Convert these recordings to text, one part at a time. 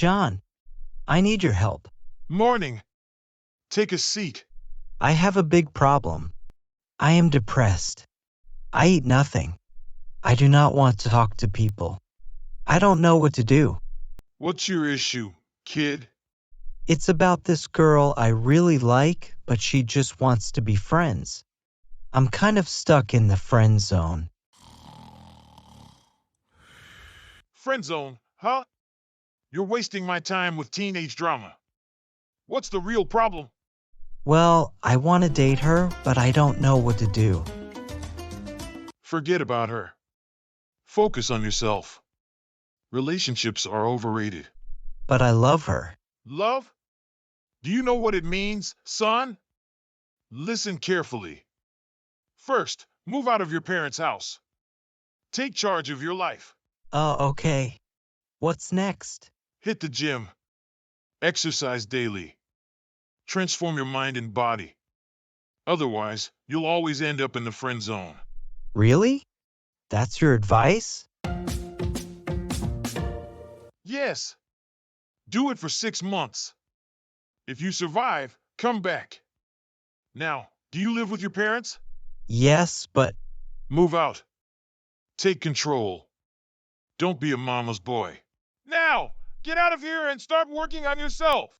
John. I need your help. Morning. Take a seat. I have a big problem. I am depressed. I eat nothing. I do not want to talk to people. I don't know what to do. What's your issue, kid? It's about this girl I really like, but she just wants to be friends. I'm kind of stuck in the friend zone. Friend zone, huh? You're wasting my time with teenage drama. What's the real problem? Well, I want to date her, but I don't know what to do. Forget about her. Focus on yourself. Relationships are overrated. But I love her. Love? Do you know what it means, son? Listen carefully. First, move out of your parents' house. Take charge of your life. Oh, okay. What's next? Hit the gym. Exercise daily. Transform your mind and body. Otherwise, you'll always end up in the friend zone. Really? That's your advice? Yes. Do it for six months. If you survive, come back. Now, do you live with your parents? Yes, but Move out. Take control. Don't be a mama's boy. Now, get out of here and start working on yourself.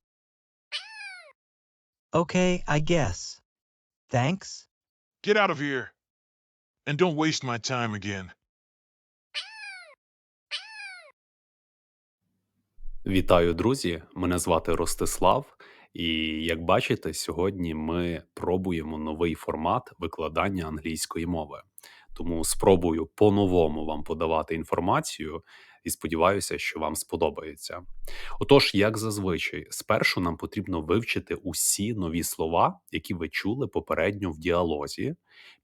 okay, I guess. Thanks. Get out of here. And don't waste my time again. Вітаю, друзі! Мене звати Ростислав, і як бачите, сьогодні ми пробуємо новий формат викладання англійської мови. Тому спробую по-новому вам подавати інформацію і сподіваюся, що вам сподобається. Отож, як зазвичай, спершу нам потрібно вивчити усі нові слова, які ви чули попередньо в діалозі.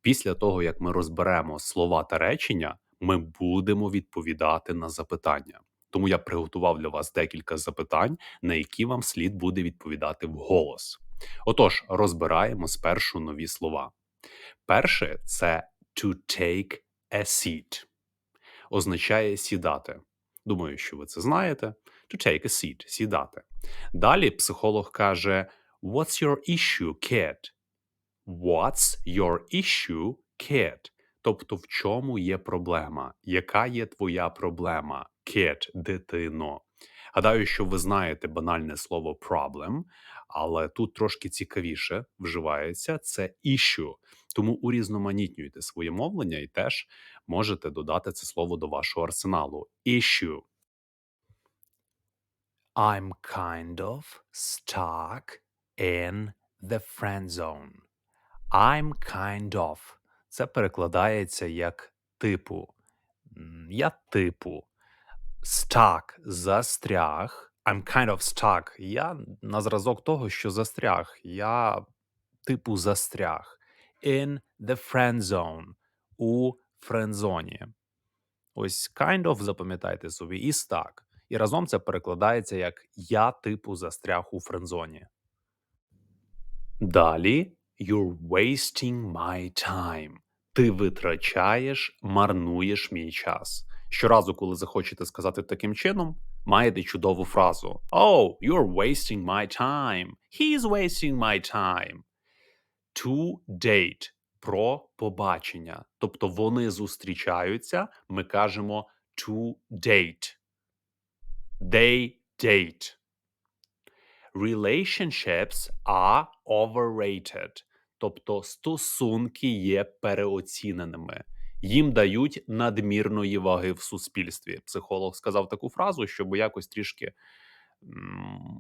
Після того, як ми розберемо слова та речення, ми будемо відповідати на запитання. Тому я приготував для вас декілька запитань, на які вам слід буде відповідати вголос. Отож, розбираємо спершу нові слова. Перше це to take a seat. Означає сідати. Думаю, що ви це знаєте. To take a seat сідати. Далі психолог каже: What's your issue, kid? What's your issue, kid? Тобто, в чому є проблема? Яка є твоя проблема? Kid, дитино. Гадаю, що ви знаєте банальне слово problem, але тут трошки цікавіше вживається це issue. Тому урізноманітнюйте своє мовлення і теж можете додати це слово до вашого арсеналу. Issue. I'm kind of stuck in the friend zone. I'm kind of. Це перекладається як типу. Я типу. Stuck – застряг. I'm kind of stuck. Я на зразок того, що застряг. Я типу застряг. In the friend zone. У френдзоні. Ось kind of запам'ятайте собі і stuck. І разом це перекладається як я типу застряг у френдзоні. Далі you're wasting my time. Ти витрачаєш, марнуєш мій час. Щоразу, коли захочете сказати таким чином, маєте чудову фразу: Oh, you're wasting my time. He's wasting my time. To date про побачення. Тобто вони зустрічаються, ми кажемо to date. They date. Relationships are overrated. Тобто стосунки є переоціненими. Їм дають надмірної ваги в суспільстві. Психолог сказав таку фразу, щоб якось трішки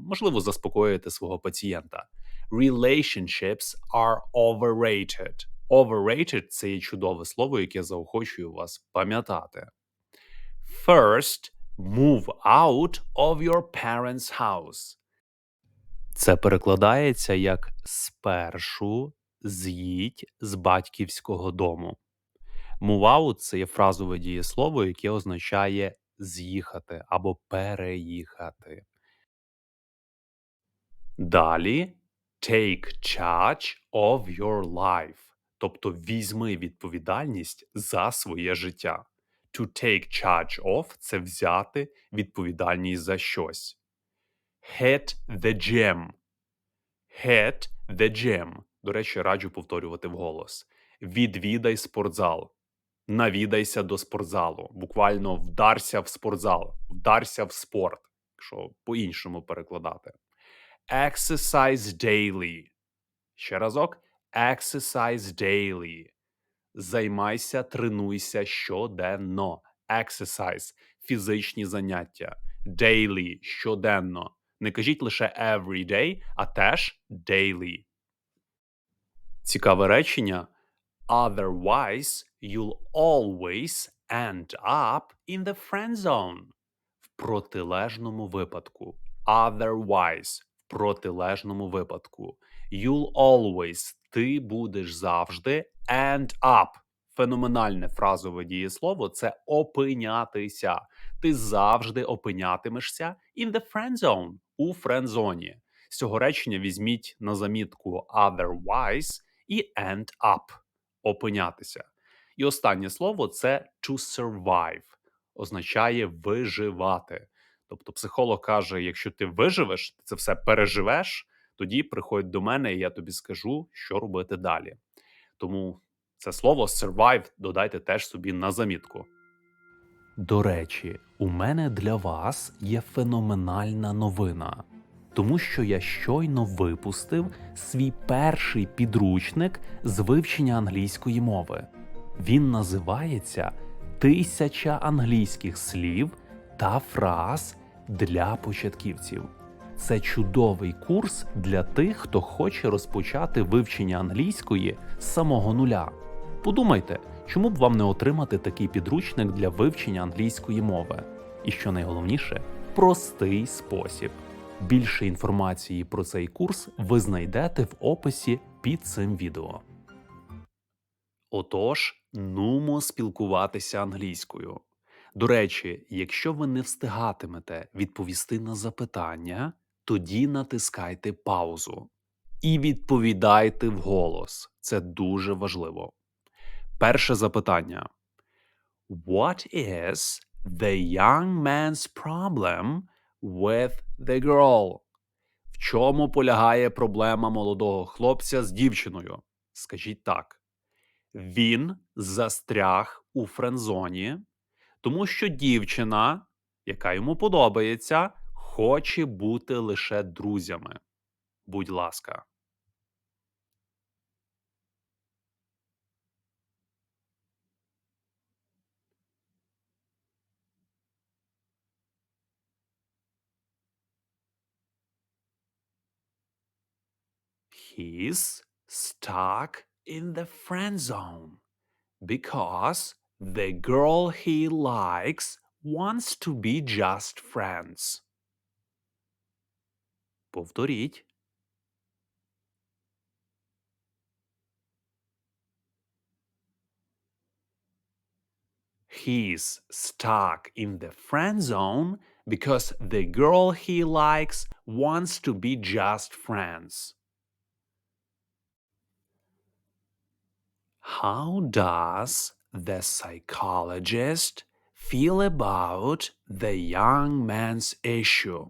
можливо заспокоїти свого пацієнта. Relationships are overrated. Overrated – це є чудове слово, яке заохочую вас пам'ятати. First, move out of your parents' house. Це перекладається як спершу з'їдь з батьківського дому. Out – це є фразове дієслово, яке означає з'їхати або переїхати. Далі take charge of your life, тобто візьми відповідальність за своє життя. To take charge of – це взяти відповідальність за щось. Hit the gym. Hit the gym. До речі, раджу повторювати вголос. Відвідай спортзал. Навідайся до спортзалу. Буквально вдарся в спортзал, вдарся в спорт, якщо по-іншому перекладати. Exercise daily. Ще разок. Exercise daily. Займайся, тренуйся щоденно. Exercise – фізичні заняття. Daily – щоденно. Не кажіть лише every day, а теж daily. Цікаве речення. Otherwise, you'll always end up in the friend zone. В протилежному випадку. Otherwise – в протилежному випадку. You'll always – ти будеш завжди end up. Феноменальне фразове дієслово це опинятися. Ти завжди опинятимешся in the friend zone, у френдзоні. З цього речення візьміть на замітку otherwise і end up опинятися. І останнє слово це to survive, означає виживати. Тобто, психолог каже: якщо ти виживеш, ти це все переживеш, тоді приходь до мене, і я тобі скажу, що робити далі. Тому це слово survive додайте теж собі на замітку. До речі, у мене для вас є феноменальна новина, тому що я щойно випустив свій перший підручник з вивчення англійської мови. Він називається Тисяча англійських слів та фраз для початківців. Це чудовий курс для тих, хто хоче розпочати вивчення англійської з самого нуля. Подумайте, чому б вам не отримати такий підручник для вивчення англійської мови? І що найголовніше, простий спосіб. Більше інформації про цей курс ви знайдете в описі під цим відео. Отож, нумо спілкуватися англійською. До речі, якщо ви не встигатимете відповісти на запитання, тоді натискайте паузу і відповідайте вголос. Це дуже важливо. Перше запитання. What is the young man's problem with the girl? В чому полягає проблема молодого хлопця з дівчиною? Скажіть так. Він застряг у френдзоні, тому що дівчина, яка йому подобається, хоче бути лише друзями. Будь ласка. He's stuck in the friend zone because the girl he likes wants to be just friends. Повторіть. He's stuck in the friend zone because the girl he likes wants to be just friends. How does the psychologist feel about the young man's issue?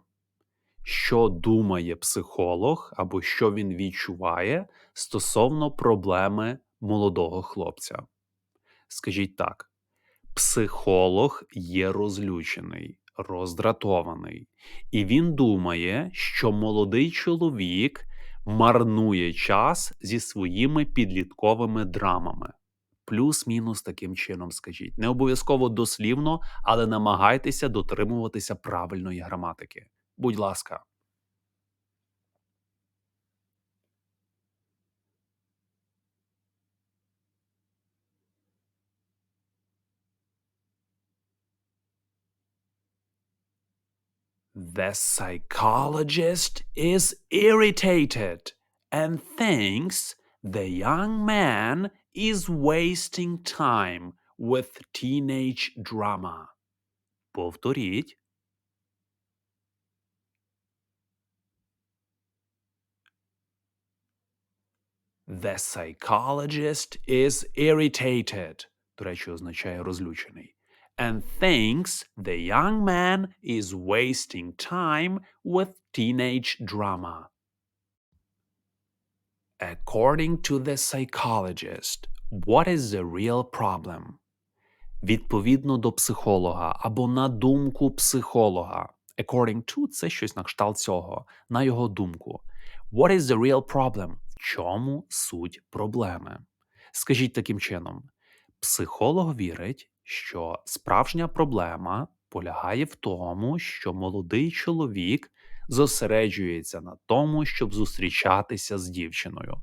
Що думає психолог або що він відчуває стосовно проблеми молодого хлопця? Скажіть так: психолог є розлючений, роздратований, і він думає, що молодий чоловік марнує час зі своїми підлітковими драмами. Плюс-мінус таким чином скажіть. Не обов'язково дослівно, але намагайтеся дотримуватися правильної граматики. Будь ласка. The psychologist is irritated and thinks the young man is wasting time with teenage drama. Повторіть. The psychologist is irritated. До речі, означає розлючений. And thinks the young man is wasting time with teenage drama. According to the psychologist, what is the real problem? Відповідно до психолога або на думку психолога. According to – це щось на кшталт цього, на його думку. What is the real problem? В чому суть проблеми? Скажіть таким чином: психолог вірить, що справжня проблема полягає в тому, що молодий чоловік зосереджується на тому, щоб зустрічатися з дівчиною.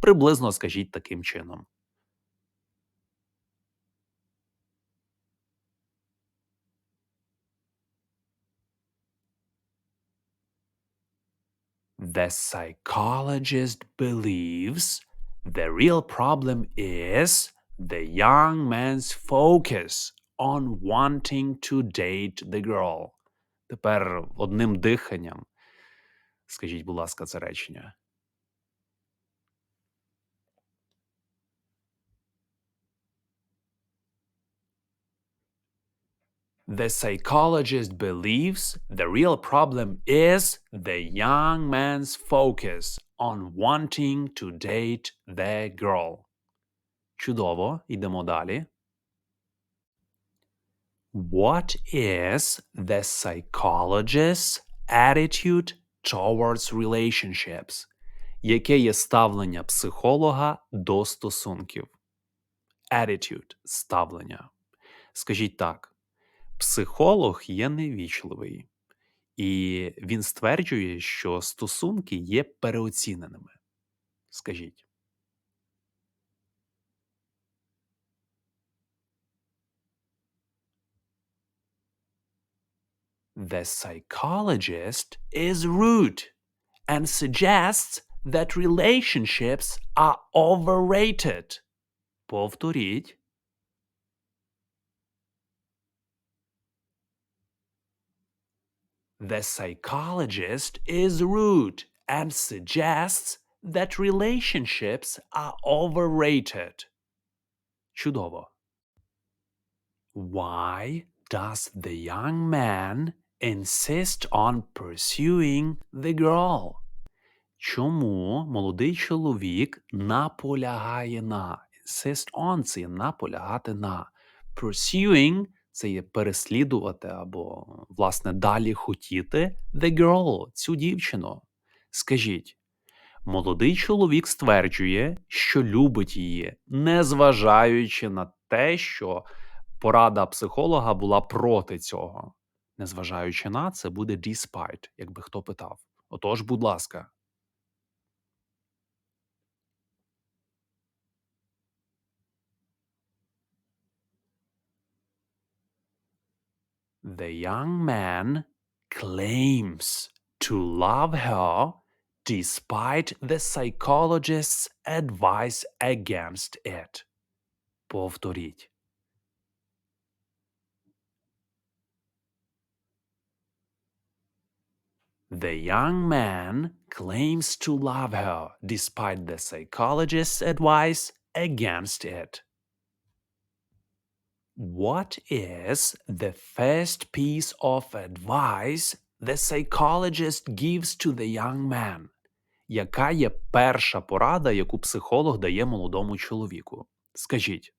Приблизно скажіть таким чином. The psychologist believes the real problem is the young man's focus on wanting to date the girl. Тепер одним диханням. Скажіть, будь ласка, це речення. The psychologist believes the real problem is the young man's focus on wanting to date the girl. Чудово, йдемо далі. What is the psychologist's attitude towards relationships? Яке є ставлення психолога до стосунків? Attitude – ставлення. Скажіть так. Психолог є невічливий, і він стверджує, що стосунки є переоціненими. Скажіть. The psychologist is rude and suggests that relationships are overrated. Повторіть. The psychologist is rude and suggests that relationships are overrated. Чудово. Why does the young man insist on pursuing the girl? Чому молодий чоловік наполягає на insist on це наполягати на pursuing це є переслідувати або, власне, далі хотіти the girl, цю дівчину. Скажіть, молодий чоловік стверджує, що любить її, незважаючи на те, що порада психолога була проти цього. Незважаючи на це, буде despite, якби хто питав. Отож, будь ласка. The young man claims to love her despite the psychologist's advice against it. Повторіть. The young man claims to love her despite the psychologist's advice against it. What is the first piece of advice the psychologist gives to the young man? Яка є перша порада, яку психолог дає молодому чоловіку? Скажіть,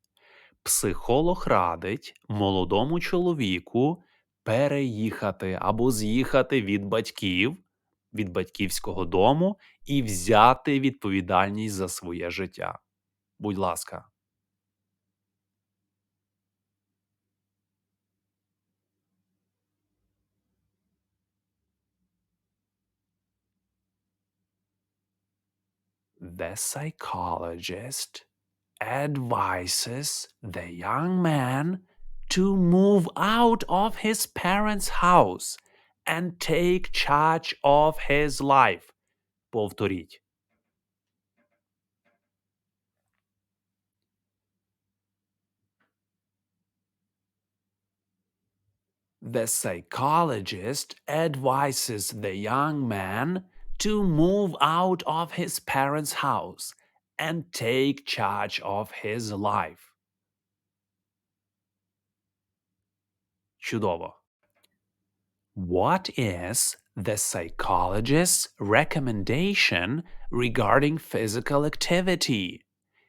психолог радить молодому чоловіку переїхати або з'їхати від батьків, від батьківського дому і взяти відповідальність за своє життя. Будь ласка. The psychologist advises the young man to move out of his parents' house and take charge of his life. Повторіть. The psychologist advises the young man to move out of his parents' house and take charge of his life. Чудово. What is the psychologist's recommendation regarding physical activity?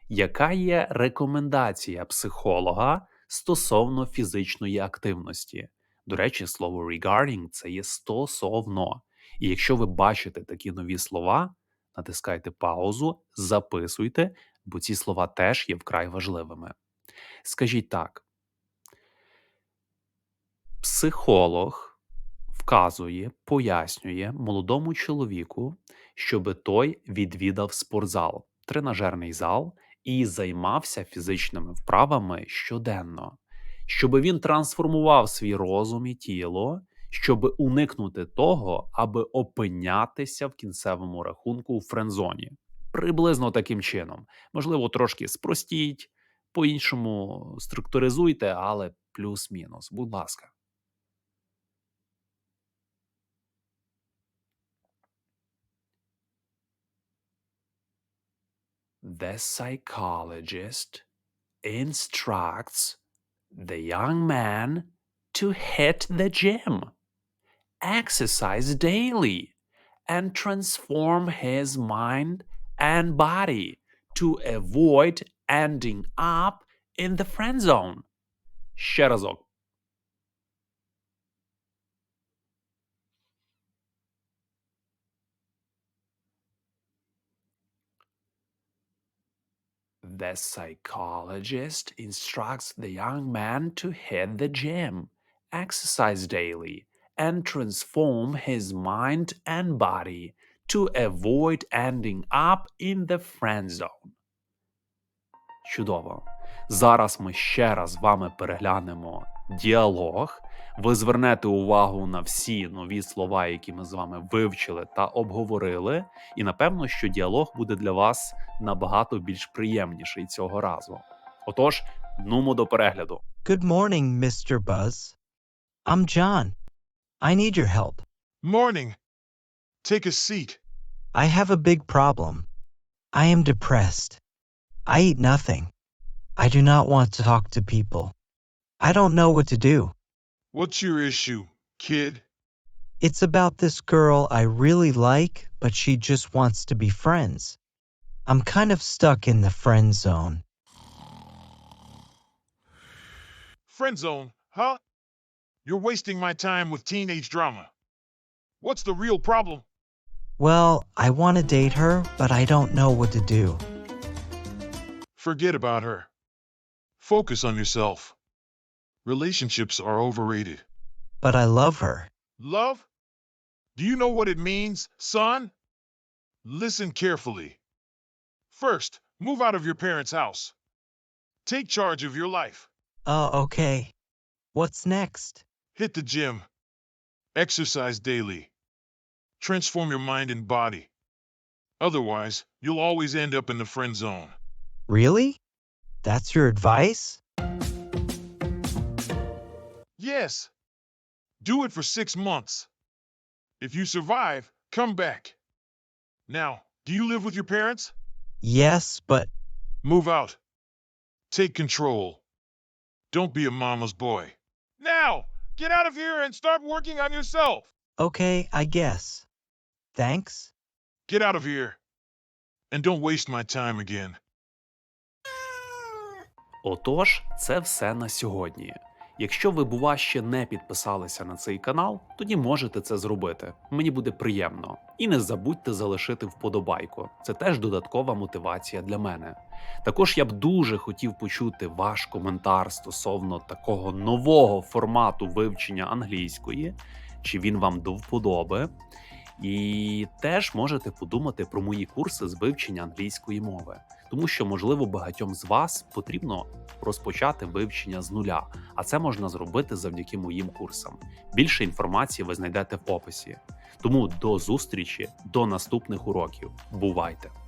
Яка є рекомендація психолога стосовно фізичної активності? До речі, слово regarding це є стосовно. І якщо ви бачите такі нові слова, натискайте паузу, записуйте, бо ці слова теж є вкрай важливими. Скажіть так: психолог вказує, пояснює молодому чоловіку, щоби той відвідав спортзал, тренажерний зал і займався фізичними вправами щоденно, щоби він трансформував свій розум і тіло, щоб уникнути того, аби опинятися в кінцевому рахунку у френдзоні. Приблизно таким чином. Можливо, трошки спростіть, по-іншому структуризуйте, але плюс-мінус. Будь ласка. The psychologist instructs the young man to hit the gym, exercise daily, and transform his mind and body to avoid ending up in the friend zone. Ще разок. The psychologist instructs the young man to hit the gym, exercise daily, and transform his mind and body to avoid ending up in the friend zone. Чудово. Зараз ми ще раз з вами переглянемо діалог. Ви звернете увагу на всі нові слова, які ми з вами вивчили та обговорили. І напевно, що діалог буде для вас набагато більш приємніший цього разу. Отож, нумо до перегляду. Good morning, Mr. Buzz. I'm John. I need your help. Morning. Take a seat. I have a big problem. I am depressed. I eat nothing. I do not want to talk to people. I don't know what to do. What's your issue, kid? It's about this girl I really like, but she just wants to be friends. I'm kind of stuck in the friend zone. Friend zone, huh? You're wasting my time with teenage drama. What's the real problem? Well, I want to date her, but I don't know what to do. Forget about her. Focus on yourself. Relationships are overrated. But I love her. Love? Do you know what it means, son? Listen carefully. First, move out of your parents' house. Take charge of your life. Oh, okay. What's next? Hit the gym. Exercise daily. Transform your mind and body. Otherwise, you'll always end up in the friend zone. Really? That's your advice? Yes. Do it for six months. If you survive, come back. Now, do you live with your parents? Yes, but Move out. Take control. Don't be a mama's boy. Now, get out of here and start working on yourself. okay, I guess. Thanks. Get out of here. And don't waste my time again. Отож, це все на сьогодні. Якщо ви, бува, ще не підписалися на цей канал, тоді можете це зробити. Мені буде приємно. І не забудьте залишити вподобайку. Це теж додаткова мотивація для мене. Також я б дуже хотів почути ваш коментар стосовно такого нового формату вивчення англійської, чи він вам до вподоби. І теж можете подумати про мої курси з вивчення англійської мови, тому що, можливо, багатьом з вас потрібно розпочати вивчення з нуля, а це можна зробити завдяки моїм курсам. Більше інформації ви знайдете в описі. Тому до зустрічі, до наступних уроків. Бувайте!